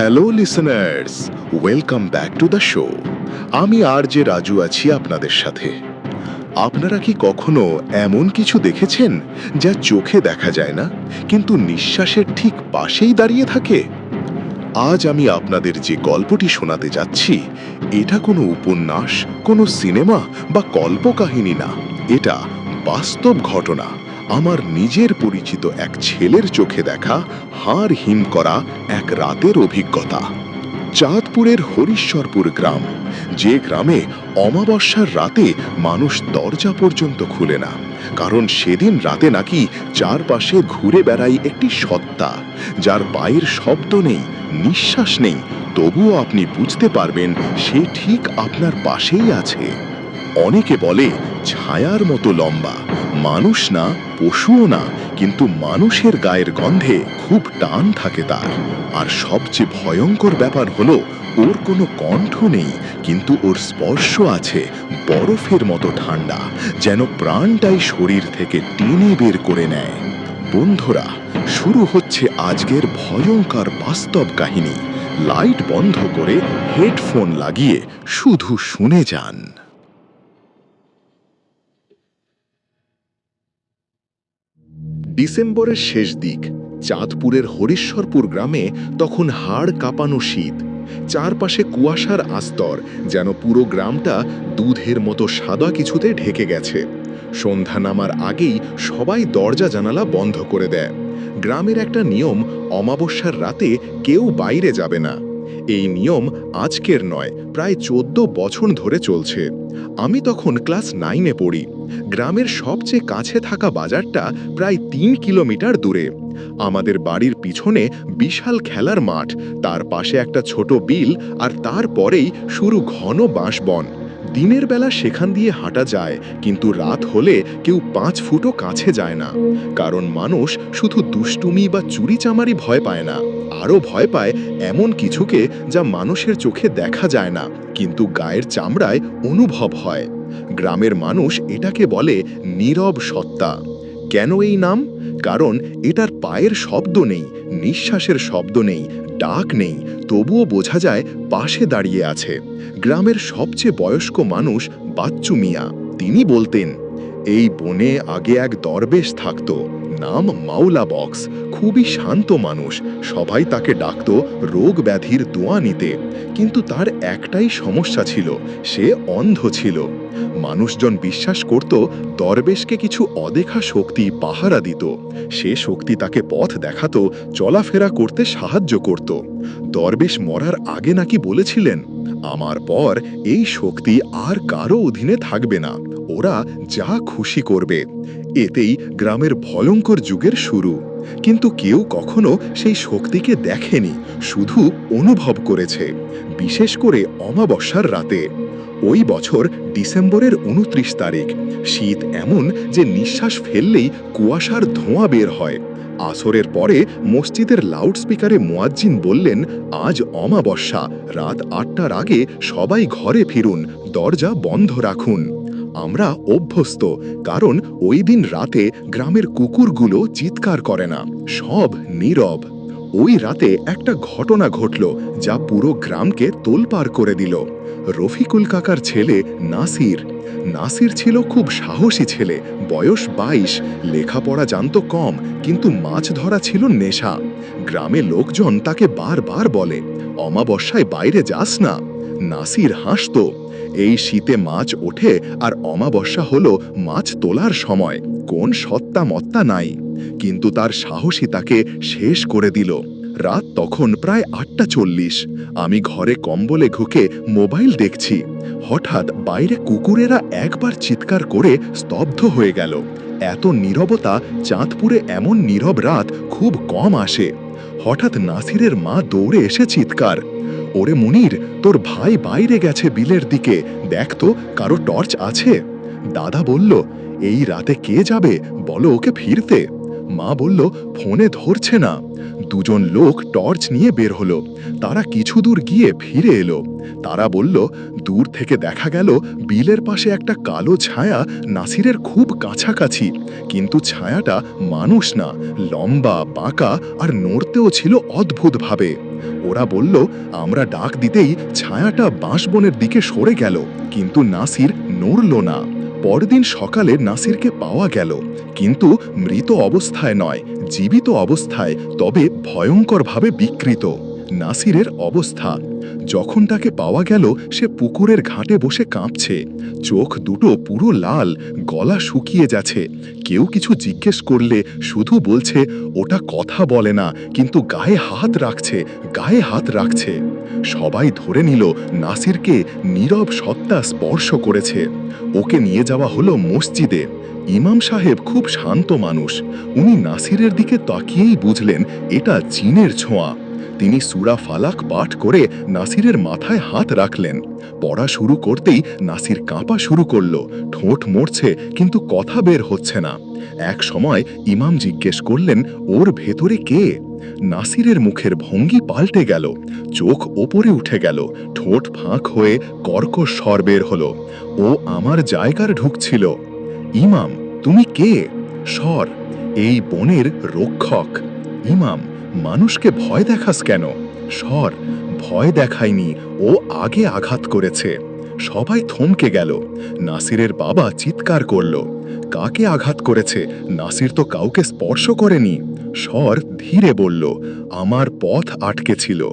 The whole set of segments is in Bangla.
Hello listeners welcome back to the show আমি আর যে রাজু আছি আপনাদের সাথে। আপনারা কি কখনো এমন কিছু দেখেছেন যা চোখে দেখা যায় না, কিন্তু নিঃশ্বাসের ঠিক পাশেই দাঁড়িয়ে থাকে? আজ আমি আপনাদের যে গল্পটি শোনাতে যাচ্ছি, এটা কোনো উপন্যাস, কোনো সিনেমা বা কল্পকাহিনী না। এটা বাস্তব ঘটনা। আমার নিজের পরিচিত এক ছেলের চোখে দেখা হাড় হিম করা এক রাতের অভিজ্ঞতা। চাঁদপুরের হরিশ্বরপুর গ্রাম, যে গ্রামে অমাবস্যার রাতে মানুষ দরজা পর্যন্ত খুলে না, কারণ সেদিন রাতে নাকি চারপাশে ঘুরে বেড়ায় একটি সত্তা, যার পায়ের শব্দ নেই, নিঃশ্বাস নেই, তবুও আপনি বুঝতে পারবেন সে ঠিক আপনার পাশেই আছে। অনেকে বলে ছায়ার মতো লম্বা। মানুষ না, পশুও না, কিন্তু মানুষের গায়ের গন্ধে খুব টান থাকে তার। আর সবচেয়ে ভয়ঙ্কর ব্যাপার হলো, ওর কোনো কণ্ঠ নেই, কিন্তু ওর স্পর্শ আছে বরফের মতো ঠান্ডা, যেন প্রাণটাই শরীর থেকে টেনে বের করে নেয়। বন্ধুরা, শুরু হচ্ছে আজকের ভয়ঙ্কর বাস্তব কাহিনী। লাইট বন্ধ করে হেডফোন লাগিয়ে শুধু শুনে যান। ডিসেম্বরের শেষ দিক, চাঁদপুরের হরিশ্বরপুর গ্রামে তখন হাড় কাঁপানো শীত। চারপাশে কুয়াশার আস্তর, যেন পুরো গ্রামটা দুধের মতো সাদা কিছুতে ঢেকে গেছে। সন্ধ্যা নামার আগেই সবাই দরজা জানালা বন্ধ করে দেয়। গ্রামের একটা নিয়ম, অমাবস্যার রাতে কেউ বাইরে যাবে না। এই নিয়ম আজকের নয়, প্রায় চোদ্দ বছর ধরে চলছে। আমি তখন ক্লাস নাইনে পড়ি। গ্রামের সবচেয়ে কাছে থাকা বাজারটা প্রায় তিন কিলোমিটার দূরে। আমাদের বাড়ির পিছনে বিশাল খেলার মাঠ, তার পাশে একটা ছোট বিল, আর তারপরেই শুরু ঘন বাঁশবন। দিনের বেলা সেখান দিয়ে হাঁটা যায়, কিন্তু রাত হলে কেউ পাঁচ ফুটও কাছে যায় না। কারণ মানুষ শুধু দুষ্টুমি বা চুরিচামারি ভয় পায় না, আরও ভয় পায় এমন কিছুকে যা মানুষের চোখে দেখা যায় না, কিন্তু গায়ের চামড়ায় অনুভব হয়। গ্রামের মানুষ এটাকে বলে নীরব সত্তা। কেন এই নাম? কারণ এটার পায়ের শব্দ নেই, নিঃশ্বাসের শব্দ নেই ডাক নেই, তবুও বোঝা যায় পাশে দাঁড়িয়ে আছে। গ্রামের সবচেয়ে বয়স্ক মানুষ বাচ্চু মিয়া। তিনি বলতেন, এই বনে আগে এক দরবেশ থাকতো। নাম মাওলা বক্স। খুবই শান্ত মানুষ। সবাই তাকে ডাকত রোগ ব্যাধির দোয়া নিতে। কিন্তু তার একটাই সমস্যা ছিল, সে অন্ধ ছিল। মানুষজন বিশ্বাস করত, দরবেশকে কিছু অদেখা শক্তি পাহারা দিত। সে শক্তি তাকে পথ দেখাত, চলাফেরা করতে সাহায্য করত। দরবেশ মরার আগে নাকি বলেছিলেন, আমার পর এই শক্তি আর কারও অধীনে থাকবে না। ওরা যা খুশি করবে। এতেই গ্রামের ভয়ঙ্কর যুগের শুরু। কিন্তু কেউ কখনো সেই শক্তিকে দেখেনি, শুধু অনুভব করেছে, বিশেষ করে অমাবস্যার রাতে। ওই বছর ডিসেম্বরের উনত্রিশ তারিখ, শীত এমন যে নিঃশ্বাস ফেললেই কুয়াশার ধোঁয়া বের হয়। আসরের পরে মসজিদের লাউডস্পিকারে মোয়াজ্জিন বললেন, আজ অমাবস্যা, রাত আটটার আগে সবাই ঘরে ফিরুন, দরজা বন্ধ রাখুন। আমরা অভ্যস্ত, কারণ ওই দিন রাতে গ্রামের কুকুরগুলো চিৎকার করে না, সব নীরব। ওই রাতে একটা ঘটনা ঘটল যা পুরো গ্রামকে তোলপাড় করে দিল। রফিকুল কাকার ছেলে নাসির। নাসির ছিল খুব সাহসী ছেলে, বয়স বাইশ, লেখাপড়া জানত কম, কিন্তু মাছ ধরা ছিল নেশা। গ্রামে লোকজন তাকে বারবার বলে, অমাবস্যায় বাইরে যাস না। নাসির হাসতো। এই শীতে মাছ ওঠে আর অমাবস্যা হলো মাছ তোলার সময়। কোন সত্তা মত্তা নাই। কিন্তু তার সাহসী তাকে শেষ করে দিল। রাত তখন প্রায় আটটা চল্লিশ। আমি ঘরে কম্বলে ঘুকে মোবাইল দেখছি। হঠাৎ বাইরে কুকুরেরা একবার চিৎকার করে স্তব্ধ হয়ে গেল। এত নীরবতা, চাঁদপুরে এমন নীরব রাত খুব কম আসে। হঠাৎ নাসিরের মা দৌড়ে এসে চিৎকার। ওরে মুনির, তোর ভাই বাইরে গেছে বিলের দিকে। দেখ তো, কারও টর্চ আছে। দাদা বলল, এই রাতে কে যাবে? বলো ওকে ফিরতে। মা বলল, ফোনে ধরছে না। দুজন লোক টর্চ নিয়ে বের হলো। তারা কিছু দূর গিয়ে ফিরে এলো। তারা বলল, দূর থেকে দেখা গেল বিলের পাশে একটা কালো ছায়া নাসিরের খুব কাছাকাছি। কিন্তু ছায়াটা মানুষ না, লম্বা, বাঁকা আর নড়তেও ছিল অদ্ভুতভাবে। ওরা বলল, আমরা ডাক দিতেই ছায়াটা বাঁশবনের দিকে সরে গেল, কিন্তু নাসির নড়ল না। পরদিন সকালে নাসিরকে পাওয়া গেল। কিন্তু মৃত অবস্থায় নয় জীবিত অবস্থায় তবে ভয়ঙ্করভাবে বিকৃত। নাসিরের অবস্থা। যখন তাকে পাওয়া গেল, সে পুকুরের ঘাটে বসে কাঁপছে। চোখ দুটো পুরো লাল, গলা শুকিয়ে যাচ্ছে। কেউ কিছু জিজ্ঞেস করলে শুধু বলছে, ওটা কথা বলে না, কিন্তু গায়ে হাত রাখছে, গায়ে হাত রাখছে। সবাই ধরে নিল, নাসিরকে নীরব সত্তা স্পর্শ করেছে। ওকে নিয়ে যাওয়া হলো মসজিদে। ইমাম সাহেব খুব শান্ত মানুষ। উনি নাসিরের দিকে তাকিয়েই বুঝলেন, এটা চীনের ছোঁয়া। তিনি সুরা ফালাক পাঠ করে নাসিরের মাথায় হাত রাখলেন। পড়া শুরু করতেই নাসির কাঁপা শুরু করল। ঠোঁট মরছে, কিন্তু কথা বের হচ্ছে না। এক সময় ইমাম জিজ্ঞেস করলেন, ওর ভেতরে কে? নাসিরের মুখের ভঙ্গি পাল্টে গেল। চোখ ওপরে উঠে গেল। ঠোঁট ফাঁক হয়ে কর্কশ স্বর বের হলো। ও আমার জায়গার ঢুকছিল। ইমাম, তুমি কে? স্বর, এই বনের রক্ষক। ইমাম মানুষকে ভয় দেখাস কেন? সর, ভয় দেখায়নি, ও আগে আঘাত করেছে। সবাই থমকে গেল। নাসিরের বাবা চিৎকার করল। কাকে আঘাত করেছে? নাসির তো কাউকে স্পর্শ করেনি। স্বর ধীরে বলল, আমার পথ আটকে ছিল।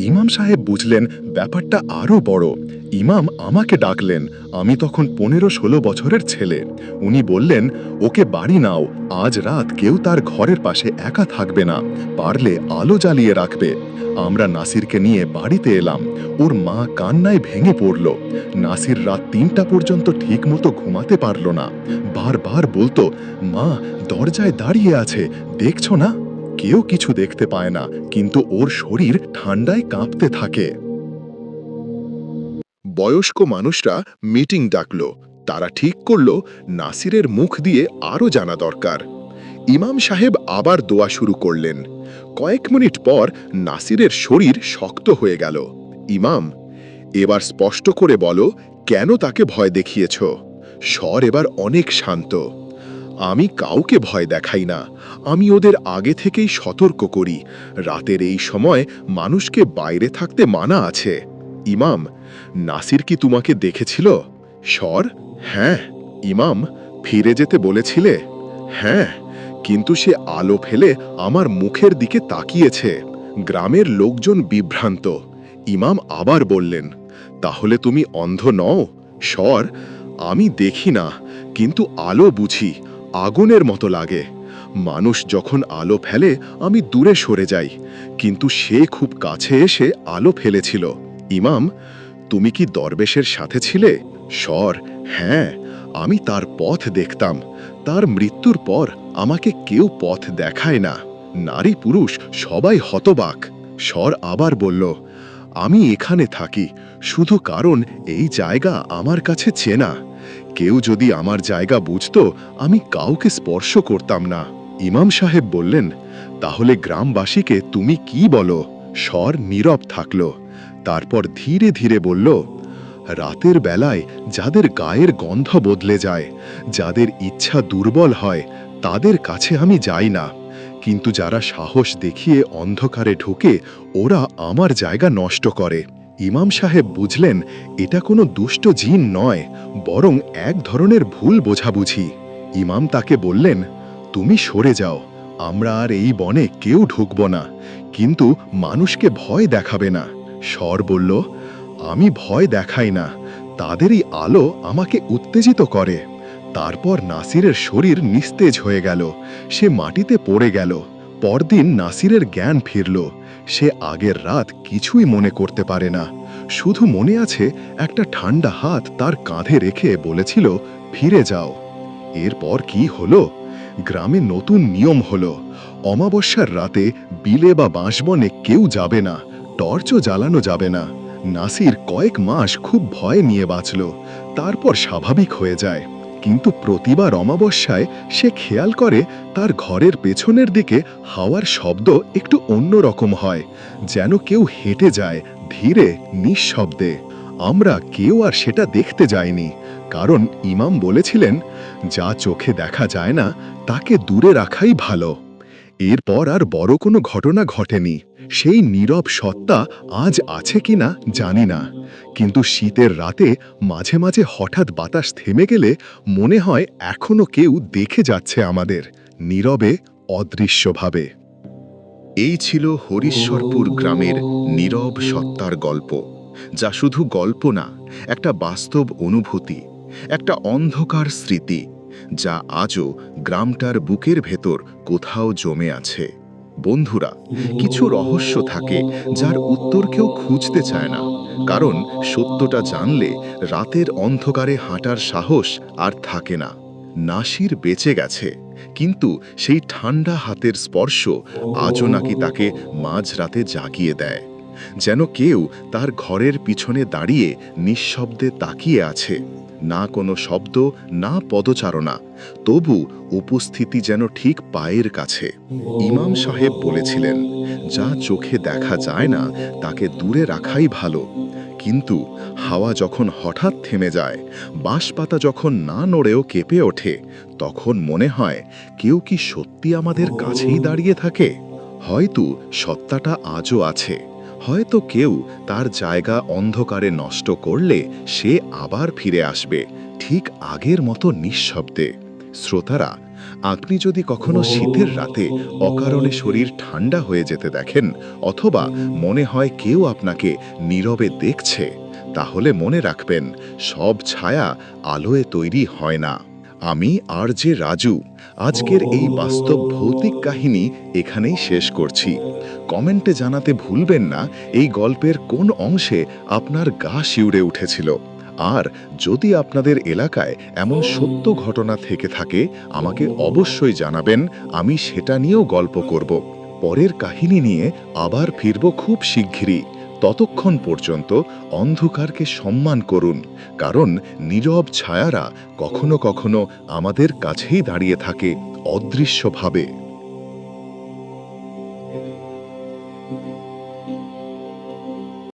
ইমাম সাহেব বুঝলেন, ব্যাপারটা আরও বড়। ইমাম আমাকে ডাকলেন, আমি তখন পনেরো ষোলো বছরের ছেলে। উনি বললেন, ওকে বাড়ি নাও, আজ রাত কেউ তার ঘরের পাশে একা থাকবে না, পারলে আলো জ্বালিয়ে রাখবে। আমরা নাসিরকে নিয়ে বাড়িতে এলাম। ওর মা কান্নায় ভেঙে পড়ল। নাসির রাত তিনটা পর্যন্ত ঠিকমতো ঘুমাতে পারল না। বারবার বলতো, মা, দরজায় দাঁড়িয়ে আছে, দেখছ না? কেউ কিছু দেখতে পায় না, কিন্তু ওর শরীর ঠান্ডায় কাঁপতে থাকে। বয়স্ক মানুষরা মিটিং ডাকল, তারা ঠিক করল নাসিরের মুখ দিয়ে আরও জানা দরকার। ইমাম সাহেব আবার দোয়া শুরু করলেন। কয়েক মিনিট পর নাসিরের শরীর শক্ত হয়ে গেল। ইমাম, এবার স্পষ্ট করে বলো, কেন তাকে ভয় দেখিয়েছ? স্বর এবার অনেক শান্ত। আমি কাউকে ভয় দেখাই না। আমি ওদের আগে থেকেই সতর্ক করি। রাতের এই সময় মানুষকে বাইরে থাকতে মানা আছে। ইমাম, নাসির কি তোমাকে দেখেছিল? স্বর হ্যাঁ। ইমাম, ফিরে যেতে বলেছিলে? হ্যাঁ কিন্তু সে আলো ফেলে আমার মুখের দিকে তাকিয়েছে। গ্রামের লোকজন বিভ্রান্ত। ইমাম আবার বললেন, তাহলে তুমি অন্ধ নও। স্বর, আমি দেখি না, কিন্তু আলো বুঝি। আগুনের মতো লাগে। মানুষ যখন আলো ফেলে, আমি দূরে সরে যাই। কিন্তু সে খুব কাছে এসে আলো ফেলেছিল। ইমাম, তুমি কি দরবেশের সাথে ছিলে? স্বর হ্যাঁ আমি তার পথ দেখতাম। তার মৃত্যুর পর আমাকে কেউ পথ দেখায় না। নারী পুরুষ, সবাই হতবাক। স্বর আবার বলল, আমি এখানে থাকি। শুধু কারণ এই জায়গা আমার কাছে চেনা। কেউ যদি আমার জায়গা বুঝত, আমি কাউকে স্পর্শ করতাম না। ইমাম সাহেব বললেন, তাহলে গ্রামবাসীকে তুমি কি বলো? স্বর নীরব থাকল। তারপর ধীরে ধীরে বলল, রাতের বেলায় যাদের গায়ের গন্ধ বদলে যায়, যাদের ইচ্ছা দুর্বল হয়, তাদের কাছে আমি যাই না। কিন্তু যারা সাহস দেখিয়ে অন্ধকারে ঢুকে, ওরা আমার জায়গা নষ্ট করে। ইমাম সাহেব বুঝলেন এটা কোনো দুষ্ট জিন নয়, বরং এক ধরনের ভুল বোঝাবুঝি। ইমাম তাকে বললেন, তুমি সরে যাও, আমরা আর এই বনে কেউ ঢুকব না, কিন্তু মানুষকে ভয় দেখাবে না। স্বর বলল, আমি ভয় দেখাই না, তাদেরই আলো আমাকে উত্তেজিত করে। তারপর নাসিরের শরীর নিস্তেজ হয়ে গেল, সে মাটিতে পড়ে গেল। পরদিন নাসিরের জ্ঞান ফিরল। সে আগের রাত কিছুই মনে করতে পারে না। শুধু মনে আছে, একটা ঠান্ডা হাত তার কাঁধে রেখে বলেছিল, ফিরে যাও। এরপর কি হলো? গ্রামে নতুন নিয়ম হলো, অমাবস্যার রাতে বিলে বা বাঁশবনে কেউ যাবে না, টর্চও জ্বালানো যাবে না। নাসির কয়েক মাস খুব ভয় নিয়ে বাঁচল, তারপর স্বাভাবিক হয়ে যায়। কিন্তু প্রতিবার অমাবস্যায় সে খেয়াল করে তার ঘরের পেছনের দিকে হাওয়ার শব্দ একটু অন্যরকম হয়, যেন কেউ হেঁটে যায় ধীরে, নিঃশব্দে। আমরা কেউ আর সেটা দেখতে যাইনি, কারণ ইমাম বলেছিলেন, যা চোখে দেখা যায় না, তাকে দূরে রাখাই ভালো। এরপর আর বড় কোনো ঘটনা ঘটেনি। সেই নীরব সত্তা আজ আছে কিনা জানি না। কিন্তু শীতের রাতে মাঝে মাঝে হঠাৎ বাতাস থেমে গেলে মনে হয় এখনও কেউ দেখে যাচ্ছে আমাদের, নীরবে, অদৃশ্যভাবে। এই ছিল হরিশ্বরপুর গ্রামের নীরব সত্তার গল্প, যা শুধু গল্প না, একটা বাস্তব অনুভূতি, একটা অন্ধকার স্মৃতি, যা আজও গ্রামটার বুকের ভেতর কোথাও জমে আছে। বন্ধুরা, কিছু রহস্য থাকে যার উত্তর কেউ খুঁজতে চায় না। কারণ সত্যটা জানলে রাতের অন্ধকারে হাঁটার সাহস আর থাকে না। নাসির বেঁচে গেছে, কিন্তু সেই ঠান্ডা হাতের স্পর্শ আজও নাকি তাকে মাঝরাতে জাগিয়ে দেয়। যেন কেউ তার ঘরের পিছনে দাঁড়িয়ে নিঃশব্দে তাকিয়ে আছে। না কোনো শব্দ, না পদচারণা, তবু উপস্থিতি যেন ঠিক পায়ের কাছে। ইমাম সাহেব বলেছিলেন, যা চোখে দেখা যায় না, তাকে দূরে রাখাই ভালো। কিন্তু হাওয়া যখন হঠাৎ থেমে যায়, বাঁশপাতা যখন না নড়েও কেঁপে ওঠে, তখন মনে হয়, কেউ কি সত্যি আমাদের কাছেই দাঁড়িয়ে থাকে? হয়তো সত্তাটা আজও আছে। হয়তো কেউ তার জায়গা অন্ধকারে নষ্ট করলে সে আবার ফিরে আসবে ঠিক আগের মতো নিঃশব্দে। শ্রোতারা আপনি যদি কখনো শীতের রাতে অকারণে শরীর ঠান্ডা হয়ে যেতে দেখেন অথবা মনে হয় কেউ আপনাকে নীরবে দেখছে তাহলে মনে রাখবেন সব ছায়া আলোয় তৈরি হয় না। আমি আর যে রাজু, আজকের এই বাস্তব ভৌতিক কাহিনী এখানেই শেষ করছি। কমেন্টে জানাতে ভুলবেন না, এই গল্পের কোন অংশে আপনার গা শিউরে উঠেছিল। আর যদি আপনাদের এলাকায় এমন সত্য ঘটনা থেকে থাকে, আমাকে অবশ্যই জানাবেন, আমি সেটা নিয়েও গল্প করব। পরের কাহিনী নিয়ে আবার ফিরব খুব শিগগিরই। ততক্ষণ পর্যন্ত অন্ধকারকে সম্মান করুন, কারণ নীরব ছায়ারা কখনো কখনো আমাদের কাছেই দাঁড়িয়ে থাকে অদৃশ্যভাবে।